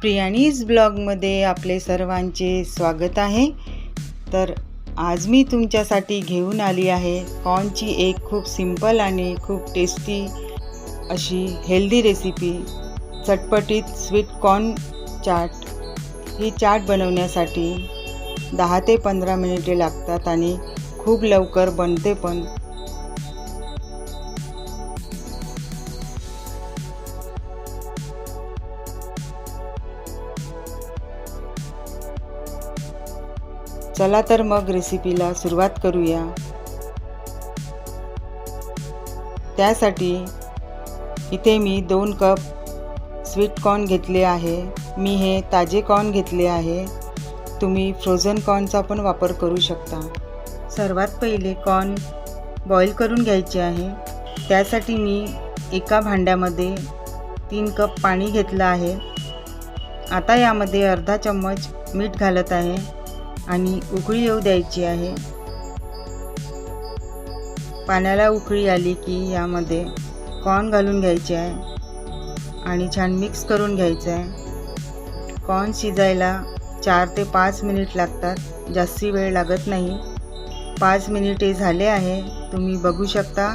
प्रियाणीज ब्लॉगमध्ये आपले सर्वांचे स्वागत आहे. तर आज मी तुमच्यासाठी घेऊन आली आहे कॉर्नची एक खूप सिंपल आणि खूप टेस्टी अशी हेल्दी रेसिपी चटपटीत स्वीट कॉर्न चाट. ही चाट बनवण्यासाठी दहा ते पंधरा मिनिटे लागतात आणि खूप लवकर बनते पण. चला तर मग रेसिपीला सुरुवात करूया. त्यासाठी इथे मी दोन कप स्वीट कॉर्न घेतले आहे. मी हे ताजे कॉर्न घेतले आहे. तुम्ही फ्रोझन कॉर्नचा पण वापर करू शकता. सर्वात पहिले कॉर्न बॉईल करून घ्यायचे आहे. त्यासाठी मी एका भांड्यामध्ये तीन कप पाणी घेतलं आहे. आता यामध्ये अर्धा चम्मच मीठ घालत आहे. आणि उकळी येऊ द्यायची आहे. पाण्याला उकळी आली की यामध्ये कॉर्न घालून घ्यायचे आहे आणि छान मिक्स करून घ्यायचं आहे. कॉर्न शिजायला चार ते पाच मिनिट लागतात जास्ती वेळ लागत नाही. पाच मिनिटे झाले आहे तुम्ही बघू शकता.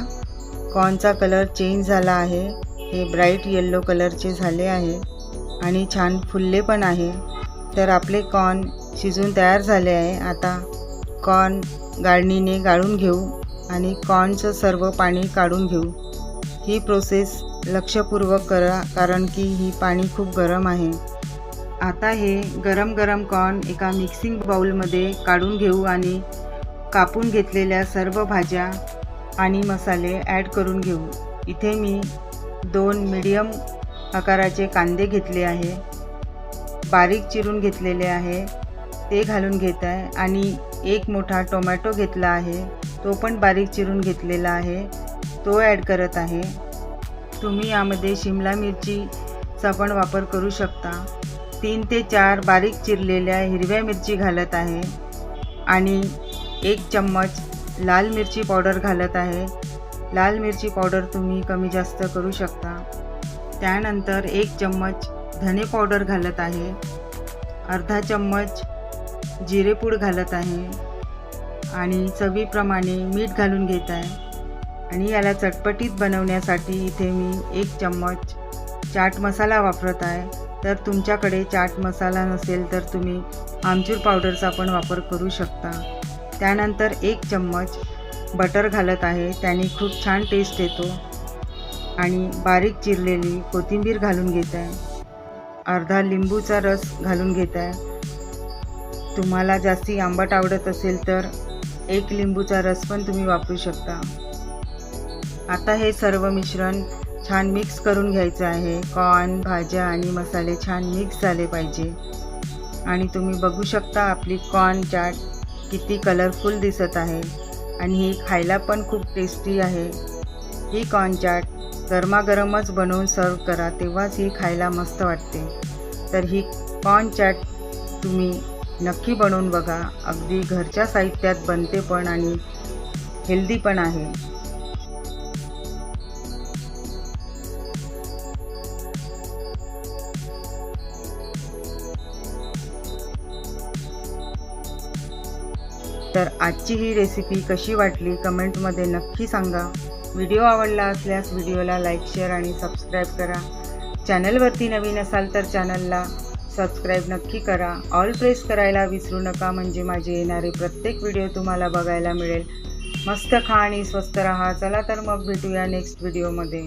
कॉर्नचा कलर चेंज झाला आहे हे ब्राईट येल्लो कलरचे झाले आहे आणि छान फुलले पण आहे. तर आपले कॉर्न शिजून तयार झाले आहे. आता कॉर्न गाळणीने गाळून घेऊ आणि कॉर्नचं सर्व पाणी काढून घेऊ. ही प्रोसेस लक्षपूर्वक करा कारण की ही पाणी खूप गरम आहे. आता हे गरम गरम कॉर्न एका मिक्सिंग बाऊलमध्ये काढून घेऊ आणि कापून घेतलेल्या सर्व भाज्या आणि मसाले ॲड करून घेऊ. इथे मी दोन मीडियम आकाराचे कांदे घेतले आहे. बारीक चिरून घेतलेले आहे. ते घालून घेत आहे आणि एक मोठा टोमॅटो घेतला आहे. तो पण बारीक चिरून घेतलेला आहे. तो ॲड करत आहे. तुम्ही यामध्ये शिमला मिरचीचा पण वापर करू शकता. तीन ते चार बारीक चिरलेल्या हिरव्या मिरची घालत आहे आणि एक चम्मच लाल मिरची पावडर घालत आहे. लाल मिरची पावडर तुम्ही कमी जास्त करू शकता. त्यानंतर एक चम्मच धने पावडर घालत आहे. अर्धा चम्मच जिरेपूड घालत आहे. आणि चवीप्रमाणे मीठ घालून घेत आहे. आणि याला चटपटीत बनवण्यासाठी इथे मी एक चम्मच चाट मसाला वापरत आहे. तर तुमच्याकडे चाट मसाला नसेल तर तुम्ही आमचूर पावडरचा पण वापर करू शकता. त्यानंतर एक चम्मच बटर घालत आहे. त्याने खूप छान टेस्ट येतो. आणि बारीक चिरलेली कोथिंबीर घालून घेत आहे. अर्धा लिंबूचा रस घालून घेत आहे. तुम्हाला जास्ती आंबट आवडत असेल तर एक लिंबूचा रस पण तुम्ही वापरू शकता. आता हे सर्व मिश्रण छान मिक्स करून घ्यायचं आहे. कॉर्न भाज्या आणि मसाले छान मिक्स झाले पाहिजे. आणि तुम्ही बघू शकता आपली कॉर्न चाट किती कलरफुल दिसत आहे. आणि ही खायला पण खूप टेस्टी आहे. ही कॉर्न चाट गरमागरमच बनवून सर्व करा तेव्हाच ही खायला मस्त वाटते. तर ही कॉर्न चॅट तुम्ही नक्की बनवून बघा. अगदी घरच्या साहित्यात बनते पण आणि हेल्दी पण आहे. तर आजची ही रेसिपी कशी वाटली? कमेंटमध्ये नक्की सांगा. व्हिडिओ आवडला असल्यास व्हिडिओला लाईक शेअर आणि सबस्क्राईब करा. चॅनलवरती नवीन असाल तर चॅनलला सबस्क्राईब नक्की करा. ऑल प्रेस करायला विसरू नका म्हणजे माझे येणारे प्रत्येक व्हिडिओ तुम्हाला बघायला मिळेल. मस्त खा आणि स्वस्त राहा. चला तर मग भेटूया नेक्स्ट व्हिडिओमध्ये